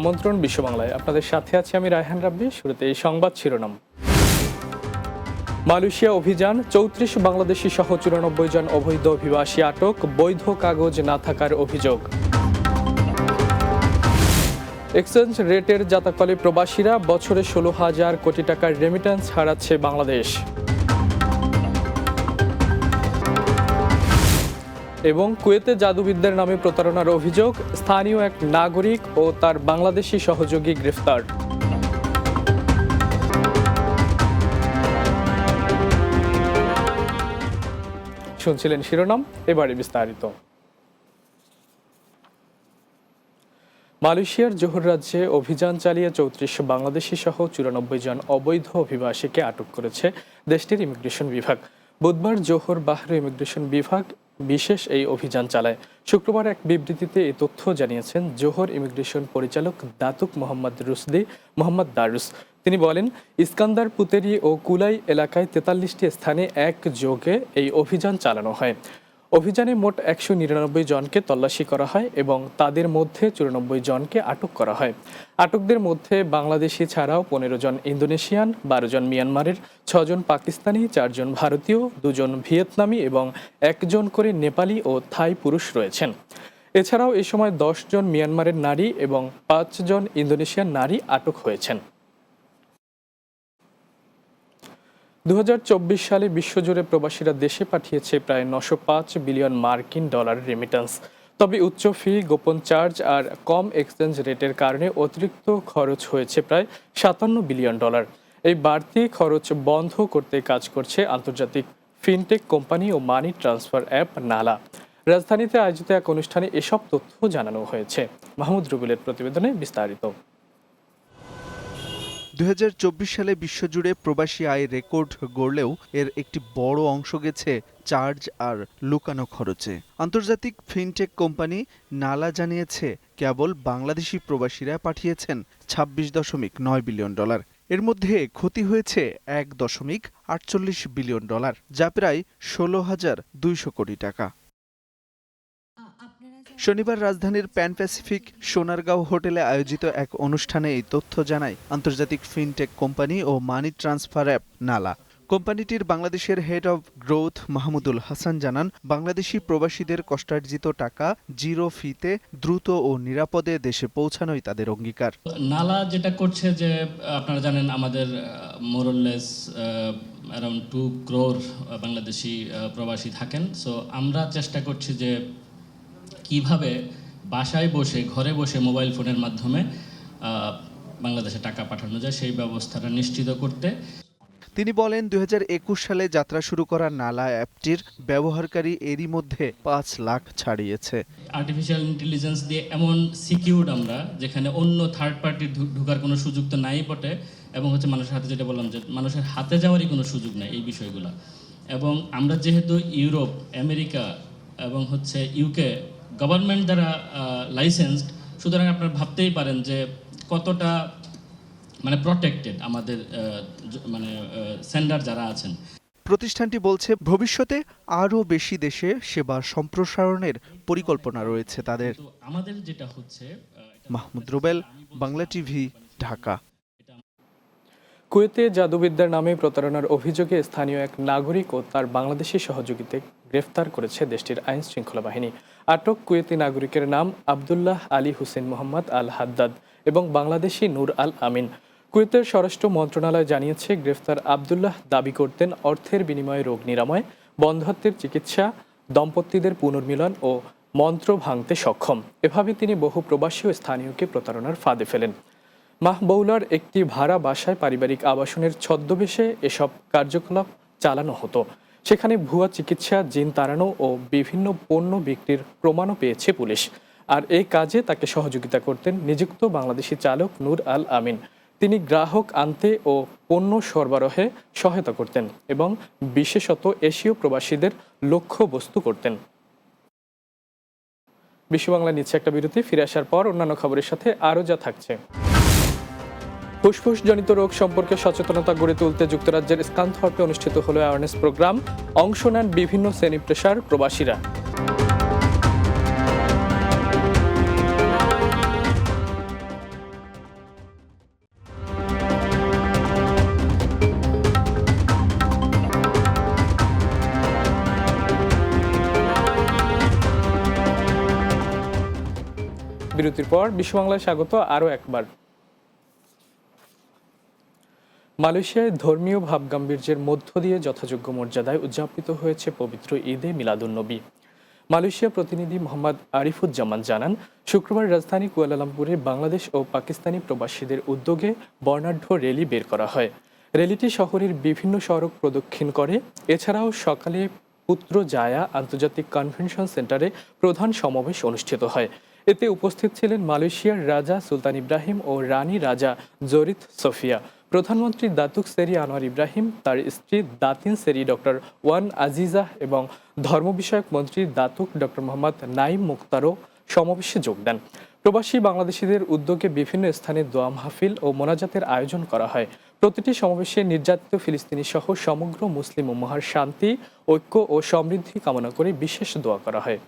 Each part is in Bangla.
আমন্ত্রণ বিশ্ব বাংলায় আপনাদের সাথে আছি আমি রায়হান রাব্বি, শুরুতে এই সংবাদ শিরোনাম। মালয়েশিয়া অভিযান, চৌত্রিশ বাংলাদেশি সহ চুরানব্বই জন অবৈধ অভিবাসী আটক, বৈধ কাগজ না থাকার অভিযোগ। এক্সচেঞ্জ রেটের জাতাকলে প্রবাসীরা বছরে ষোলো হাজার কোটি টাকার রেমিটেন্স হারাচ্ছে বাংলাদেশ। এবং কুয়েতে জাদুবিদ্যার নামে প্রতারণার অভিযোগ, স্থানীয় এক নাগরিক ও তার বাংলাদেশি সহযোগী গ্রেফতার। শুনছিলেন শিরোনাম, এবারে বিস্তারিত। মালয়েশিয়ার জোহর রাজ্যে অভিযান চালিয়ে চৌত্রিশ বাংলাদেশি সহ চুরানব্বই জন অবৈধ অভিবাসীকে আটক করেছে দেশটির ইমিগ্রেশন বিভাগ। বুধবার জোহর বাহরে ইমিগ্রেশন বিভাগ বিশেষ এই অভিযান চালায়। শুক্রবার এক বিবৃতিতে এই তথ্য জানিয়েছেন জোহর ইমিগ্রেশন পরিচালক Datuk Mohammad Rusdi Mohammad Darus. তিনি বলেন, ইস্কান্দার পুতেরি ও কুলাই এলাকায় তেতাল্লিশটি স্থানে এক যোগে এই অভিযান চালানো হয়। অভিযানে মোট একশো নিরানব্বই জনকে তল্লাশি করা হয় এবং তাদের মধ্যে চুরানব্বই জনকে আটক করা হয়। আটকদের মধ্যে বাংলাদেশি ছাড়াও পনেরো জন ইন্দোনেশিয়ান, বারো জন মিয়ানমারের ছজন পাকিস্তানি চারজন ভারতীয়, দুজন ভিয়েতনামি এবং একজন করে নেপালি ও থাই পুরুষ রয়েছেন। এছাড়াও এ সময় দশ জন মিয়ানমারের নারী এবং পাঁচজন ইন্দোনেশিয়ান নারী আটক হয়েছেন। দু হাজার চব্বিশ সালে বিশ্বজুড়ে প্রবাসীরা দেশে পাঠিয়েছে প্রায় নশো বিলিয়ন মার্কিন ডলার রেমিটেন্স তবে উচ্চ ফি গোপন চার্জ আর কম এক্সচেঞ্জ রেটের কারণে অতিরিক্ত খরচ হয়েছে প্রায় সাতান্ন বিলিয়ন ডলার। এই বাড়তি খরচ বন্ধ করতে কাজ করছে আন্তর্জাতিক ফিনটেক কোম্পানি ও মানি ট্রান্সফার অ্যাপ নালা। রাজধানীতে আয়োজিত এক অনুষ্ঠানে এসব তথ্য জানানো হয়েছে। মাহমুদ রুবেলের প্রতিবেদনে বিস্তারিত। দু হাজার চব্বিশ সালে বিশ্বজুড়ে প্রবাসী আয় রেকর্ড গড়লেও এর একটি বড় অংশ গেছে চার্জ আর লুকানো খরচে। আন্তর্জাতিক ফিনটেক কোম্পানি নালা জানিয়েছে, কেবল বাংলাদেশি প্রবাসীরা পাঠিয়েছেন ছাব্বিশ দশমিক নয় বিলিয়ন ডলার। এর মধ্যে ক্ষতি হয়েছে এক দশমিক আটচল্লিশ বিলিয়ন ডলার, যা প্রায় ষোলো হাজার দুইশো কোটি টাকা। শনিবার রাজধানীর প্যান প্যাসিফিক সোনারগাঁও হোটেলে আয়োজিত এক অনুষ্ঠানে এই তথ্য জানায় আন্তর্জাতিক ফিনটেক কোম্পানি ও মানি ট্রান্সফার অ্যাপ, নালা। কোম্পানিটির বাংলাদেশের head of growth Mahmudul Hasan জানান, বাংলাদেশি প্রবাসীদের কষ্টার্জিত টাকা জিরো ফিতে দ্রুত ও নিরাপদে দেশে পৌঁছানোই তাদের অঙ্গীকার। নালা যেটা করছে যে, আপনারা জানেন আমাদের more or less around two crore Bangladeshi প্রবাসী থাকেন। সো আমরা চেষ্টা করছি যে কীভাবে বাসায় বসে ঘরে বসে মোবাইল ফোনের মাধ্যমে বাংলাদেশে টাকা পাঠানো যায় সেই ব্যবস্থাটা নিশ্চিত করতে। তিনি বলেন দুই হাজার একুশ সালে যাত্রা শুরু করা নালা অ্যাপটির ব্যবহারকারী এরই মধ্যে পাঁচ লাখ ছাড়িয়েছে। আর্টিফিশিয়াল ইন্টেলিজেন্স দিয়ে এমন সিকিউরড আমরা যেখানে অন্য থার্ড পার্টি ঢুকার কোনো সুযোগ তো নাই বটে এবং হচ্ছে মানুষের হাতে যেটা বললাম যে মানুষের হাতে যাওয়ারই কোনো সুযোগ নেই এই বিষয়গুলো। এবং আমরা যেহেতু ইউরোপ আমেরিকা এবং হচ্ছে ইউকে গভর্নমেন্ট দ্বারা লাইসেন্সড সুতরাং আপনারা ভাবতেই পারেন যে কতটা মানে প্রটেক্টেড আমাদের মানে সেন্ডার যারা আছেন। প্রতিষ্ঠানটি বলছে ভবিষ্যতে আরও বেশি দেশে সেবা সম্প্রসারণের পরিকল্পনা রয়েছে তাদের। আমাদের যেটা হচ্ছে মাহমুদ রুবেল বাংলা টিভি ঢাকা। কুয়েতে জাদুবিদ্যার নামে প্রতারণার অভিযোগে স্থানীয় এক নাগরিক ও তার বাংলাদেশি সহযোগীতে গ্রেফতার করেছে দেশটির আইন শৃঙ্খলা বাহিনী। আটক কুয়েতি নাগরিকের নাম আবদুল্লাহ আলী হুসেন মোহাম্মদ আল হাদ্দাদ এবং বাংলাদেশি নূর আল আমিন কুয়েতের স্বরাষ্ট্র মন্ত্রণালয় জানিয়েছে, গ্রেফতার আবদুল্লাহ দাবি করতেন অর্থের বিনিময়ে রোগ নিরাময় বন্ধ্যত্বের চিকিৎসা, দম্পতিদের পুনর্মিলন ও মন্ত্র ভাঙতে সক্ষম। এভাবে তিনি বহু প্রবাসী ও স্থানীয়কে প্রতারণার ফাঁদে ফেলেন। মাহবৌলার একটি ভাড়া বাসায় পারিবারিক আবাসনের ছদ্মবেশে এসব কার্যকলাপ চালানো হতো। সেখানে ভুয়া চিকিৎসা, জিন তাড়ানো ও বিভিন্ন পণ্য বিক্রির প্রমাণও পেয়েছে পুলিশ। আর এই কাজে তাকে সহযোগিতা করতেন নিযুক্ত বাংলাদেশি চালক নূর আল আমিন। তিনি গ্রাহক আনতে ও পণ্য সরবরাহে সহায়তা করতেন এবং বিশেষত এশীয় প্রবাসীদের লক্ষ্য বস্তু করতেন। বিশ্ব বাংলা নিচ্ছে একটা বিরতি, ফিরে আসার পর অন্যান্য খবরের সাথে আরও যা থাকছে। ফুসফুসজনিত রোগ সম্পর্কে সচেতনতা গড়ে তুলতে যুক্তরাজ্যের স্কান্ধর্পে অনুষ্ঠিত হল অ্যাওয়ারনেস প্রোগ্রাম অংশ নেন বিভিন্ন শ্রেণি পেশার প্রবাসীরা। বিরতির পর বিশ্ব বাংলায় স্বাগত আরও একবার। মালয়েশিয়ায় ধর্মীয় ভাবগাম্ভীর্যের মধ্য দিয়ে যথাযোগ্য মর্যাদায় উদযাপিত হয়েছে পবিত্র ঈদে মিলাদুন্নবী। মালয়েশিয়া প্রতিনিধি মোহাম্মদ আরিফুজ্জামান জানান, শুক্রবার রাজধানী কুয়ালালামপুরে বাংলাদেশ ও পাকিস্তানি প্রবাসীদের উদ্যোগে বর্ণাঢ্য র্যালি বের করা হয়। র্যালিটি শহরের বিভিন্ন সড়ক প্রদক্ষিণ করে। এছাড়াও সকালে পুত্র জায়া আন্তর্জাতিক কনভেনশন সেন্টারে প্রধান সমাবেশ অনুষ্ঠিত হয়। এতে উপস্থিত ছিলেন মালয়েশিয়ার রাজা সুলতান ইব্রাহিম ও রানী রাজা জরিত সোফিয়া। প্রধানমন্ত্রী দাতুক সেরি আনোয়ার ইব্রাহিম, তার স্ত্রী দাতিন সেরি ডক্টর ওয়ান আজিজা এবং ধর্ম বিষয়ক মন্ত্রী দাতুক ডক্টর মোহাম্মদ নাইম মুক্তারও সমাবেশে যোগ দেন। প্রবাসী বাংলাদেশিদের উদ্যোগে বিভিন্ন স্থানে দোয়া মাহফিল ও মোনাজাতের আয়োজন করা হয়। প্রতিটি সমাবেশে নির্যাতিত ফিলিস্তিনি সহ সমগ্র মুসলিম উম্মাহার শান্তি, ঐক্য ও সমৃদ্ধি কামনা করে বিশেষ দোয়া করা হয়।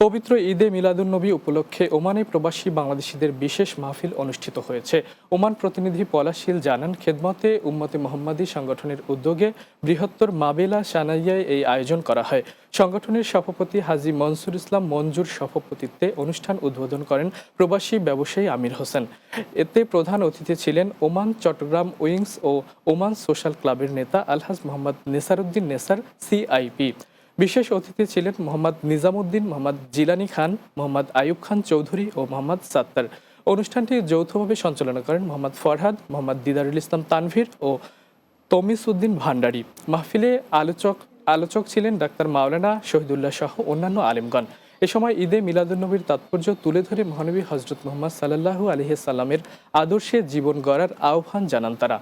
পবিত্র ঈদে মিলাদুন্নবী উপলক্ষে ওমানে প্রবাসী বাংলাদেশিদের বিশেষ মাহফিল অনুষ্ঠিত হয়েছে। ওমান প্রতিনিধি পলাশিল জানান, খেদমতে উম্মতে মোহাম্মদী সংগঠনের উদ্যোগে বৃহত্তর মাবেলা সানাইয়ায় এই আয়োজন করা হয়। সংগঠনের সভাপতি হাজি মনসুর ইসলাম মঞ্জুর সভাপতিত্বে অনুষ্ঠান উদ্বোধন করেন প্রবাসী ব্যবসায়ী আমির হোসেন। এতে প্রধান অতিথি ছিলেন ওমান চট্টগ্রাম উইংস ও ওমান সোশ্যাল ক্লাবের নেতা আলহাজ মোহাম্মদ নেসারুদ্দিন নেসার, সিআইপি। বিশেষ অতিথি ছিলেন মোহাম্মদ নিজামুদ্দিন, মোহাম্মদ জিলানি খান, মোহাম্মদ আয়ুব খান চৌধুরী ও মোহাম্মদ সাত্তার। অনুষ্ঠানটি যৌথভাবে সঞ্চালনা করেন মোহাম্মদ ফরহাদ, মোহাম্মদ দিদারুল ইসলাম তানভীর ও তমিস উদ্দিন ভান্ডারী। মাহফিলে আলোচক আলোচক ছিলেন ডাক্তার মাওলানা শহীদুল্লাহ সহ অন্যান্য আলেমগণ। এ সময় ঈদে মিলাদুন্নবীর তাৎপর্য তুলে ধরে মহানবী হজরত মোহাম্মদ সাল্লাহু আলহিসাল্লামের আদর্শে জীবন গড়ার আহ্বান জানান তারা।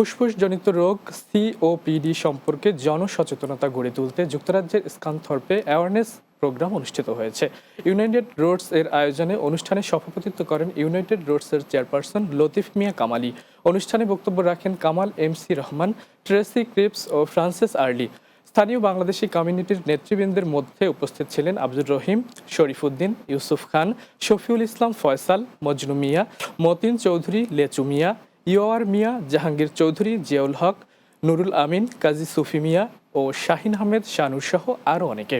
ফুসফুসজনিত রোগ সিওপিডি সম্পর্কে জনসচেতনতা গড়ে তুলতে যুক্তরাজ্যের স্কানথর্পে অ্যাওয়ারনেস প্রোগ্রাম অনুষ্ঠিত হয়েছে। ইউনাইটেড রোডস এর আয়োজনে অনুষ্ঠানে সভাপতিত্ব করেন ইউনাইটেড রোডস এর চেয়ারপারসন লতিফ মিয়া কামালি। অনুষ্ঠানে বক্তব্য রাখেন Kamal M C Rahman, Tracy Cripps ও ফ্রান্সিস আর্লি। স্থানীয় বাংলাদেশি কমিউনিটির নেতৃবৃন্দের মধ্যে উপস্থিত ছিলেন আব্দুর রহিম, শরীফুদ্দিন, ইউসুফ খান, শফিউল ইসলাম ফয়সাল, মজনু মিয়া, মতিন চৌধুরী, লেচু মিয়া ইয়োয়ার মিয়া, জাহাঙ্গীর চৌধুরী, জিয়াউল হক, নুরুল আমিন, কাজী সুফি মিয়া ও শাহিন আহমেদ শানুর সহ আরও অনেকে।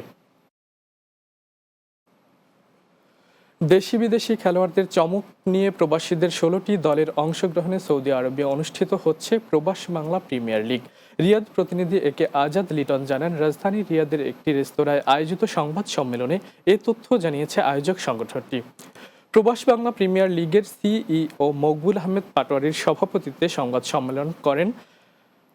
দেশি বিদেশি খেলোয়াড়দের চমক নিয়ে প্রবাসীদের ষোলোটি দলের অংশগ্রহণে সৌদি আরবে অনুষ্ঠিত হচ্ছে প্রবাস বাংলা প্রিমিয়ার লিগ। রিয়াদ প্রতিনিধি একে আজাদ লিটন জানান, রাজধানী রিয়াদের একটি রেস্তোরাঁয় আয়োজিত সংবাদ সম্মেলনে এ তথ্য জানিয়েছে আয়োজক সংগঠনটি। প্রবাস বাংলা প্রিমিয়ার লিগের সিইও মকবুল আহমেদ পাটোয়ারির সভাপতিত্বে সংবাদ সম্মেলন করেন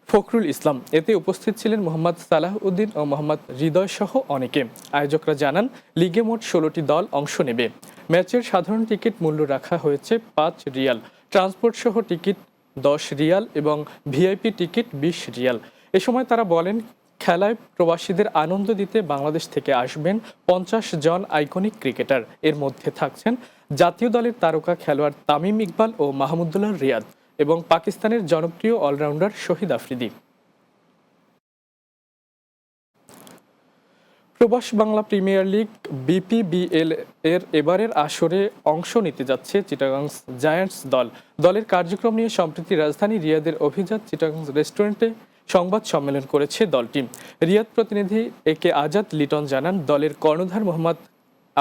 ফখরুল ইসলাম। এতে উপস্থিত ছিলেন মোহাম্মদ সালাহ উদ্দিন ও মোহাম্মদ হৃদয় সহ অনেকে। আয়োজকরা জানান, লিগে মোট ষোলোটি দল অংশ নেবে। ম্যাচের সাধারণ টিকিট মূল্য রাখা হয়েছে পাঁচ রিয়াল। ট্রান্সপোর্ট সহ টিকিট দশ রিয়াল এবং ভিআইপি টিকিট বিশ রিয়াল। এ সময় তারা বলেন, খেলায় প্রবাসীদের আনন্দ দিতে বাংলাদেশ থেকে আসবেন পঞ্চাশ জন আইকনিক ক্রিকেটার। এর মধ্যে থাকছেন জাতীয় দলের তারকা খেলোয়াড় তামিম ইকবাল ও মাহমুদুল্লাহ রিয়াদ এবং পাকিস্তানের জনপ্রিয় অলরাউন্ডার শহীদ আফ্রিদি। প্রবাস বাংলা প্রিমিয়ার লিগ বিপিবিএল এর এবারের আসরে অংশ নিতে যাচ্ছে চিটাগাং জায়ান্টস দল। দলের কার্যক্রম নিয়ে সম্প্রতি রাজধানী রিয়াদের অভিজাত চিটাগাং রেস্টুরেন্টে সংবাদ সম্মেলন করেছে দলটি। রিয়াদ প্রতিনিধি এ কে আজাদ লিটন জানান, দলের কর্ণধার মোহাম্মদ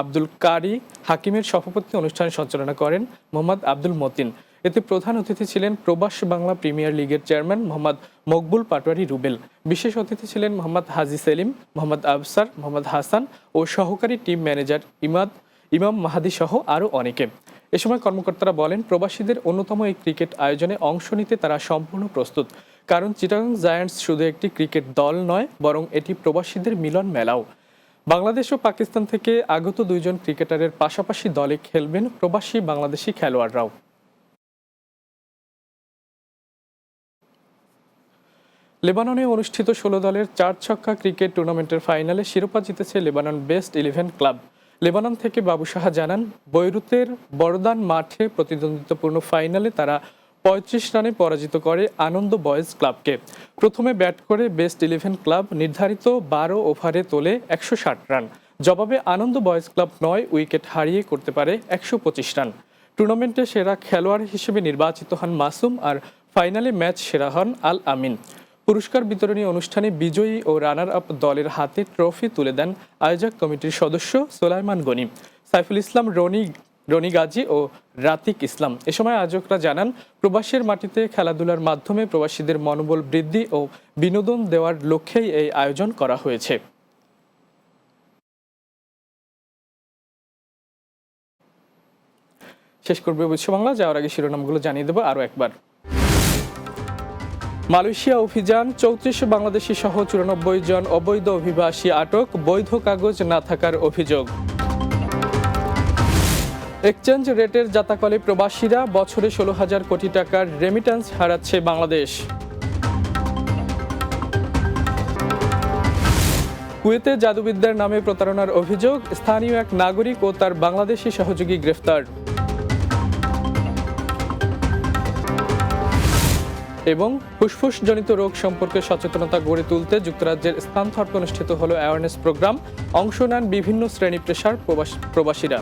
আব্দুল কারি হাকিমের সভাপতি অনুষ্ঠান সঞ্চালনা করেন মোহাম্মদ আব্দুল মতিন। এতে প্রধান অতিথি ছিলেন প্রবাস বাংলা প্রিমিয়ার লিগের চেয়ারম্যান মোহাম্মদ মকবুল পাটোয়ারি রুবেল। বিশেষ অতিথি ছিলেন মোহাম্মদ হাজি সেলিম, মোহাম্মদ আফসার, মোহাম্মদ হাসান ও সহকারী টিম ম্যানেজার ইমাদ, ইমাম মাহাদি সহ আরও অনেকে। এ সময় কর্মকর্তারা বলেন, প্রবাসীদের অন্যতম এই ক্রিকেট আয়োজনে অংশ নিতে তারা সম্পূর্ণ প্রস্তুত। কারণ চিটাগাং জায়ান্টস শুধু একটি ক্রিকেট দল নয়, বরং এটি প্রবাসীদের মিলন মেলাও। বাংলাদেশ ও পাকিস্তান থেকে আগত দুইজন ক্রিকেটারের পাশাপাশি দলে খেলবেন প্রবাসী বাংলাদেশি খেলোয়াড়রাও। লেবাননে অনুষ্ঠিত ষোলো দলের চার ছক্কা ক্রিকেট টুর্নামেন্টের ফাইনালে শিরোপা জিতেছে Lebanon best eleven club. Lebanon থেকে বাবু সাহা জানান, বৈরুতের বড়দান মাঠে প্রতিদ্বন্দ্বিতাপূর্ণ ফাইনালে তারা পঁয়ত্রিশ রানে পরাজিত করে আনন্দ বয়েজ ক্লাবকে। প্রথমে ব্যাট করে বেস্ট ইলেভেন ক্লাব নির্ধারিত বারো ওভারে তোলে একশো ষাট রান। জবাবে আনন্দ বয়েজ ক্লাব নয় উইকেট হারিয়ে করতে পারে একশো পঁচিশ রান। টুর্নামেন্টে সেরা খেলোয়াড় হিসেবে নির্বাচিত হন মাসুম আর ফাইনালে ম্যাচ সেরা হন আল আমিন। পুরস্কার বিতরণী অনুষ্ঠানে বিজয়ী ও রানার আপ দলের হাতে ট্রফি তুলে দেন আয়োজক কমিটির সদস্য সোলাইমান গনি। সাইফুল ইসলাম, রনি রনি গাজী ও রাতিক ইসলাম। এ সময় আয়োজকরা জানান, প্রবাসের মাটিতে খেলাধুলার মাধ্যমে প্রবাসীদের মনোবল বৃদ্ধি ও বিনোদন দেওয়ার লক্ষ্যেই এই আয়োজন করা হয়েছে। শেষ করবে বিশ্ব বাংলা। যাওয়ার আগে শিরোনামগুলো জানিয়ে দেবো আরও একবার। মালয়েশিয়া অভিযান, চৌত্রিশ বাংলাদেশি সহ চুরানব্বই জন অবৈধ অভিবাসী আটক, বৈধ কাগজ না থাকার অভিযোগ। এক্সচেঞ্জ রেটের জাতাকলে প্রবাসীরা বছরে ষোলো হাজার কোটি টাকার রেমিট্যান্স হারাচ্ছে বাংলাদেশ। কুয়েতে জাদুবিদ্যার নামে প্রতারণার অভিযোগ, স্থানীয় এক নাগরিক ও তার বাংলাদেশি সহযোগী গ্রেফতার। এবং ফুসফুসজনিত রোগ সম্পর্কে সচেতনতা গড়ে তুলতে যুক্তরাজ্যের স্থানথর্পে অনুষ্ঠিত হল অ্যাওয়ারনেস প্রোগ্রাম অংশ নেন বিভিন্ন শ্রেণি পেশার প্রবাস- প্রবাসীরা।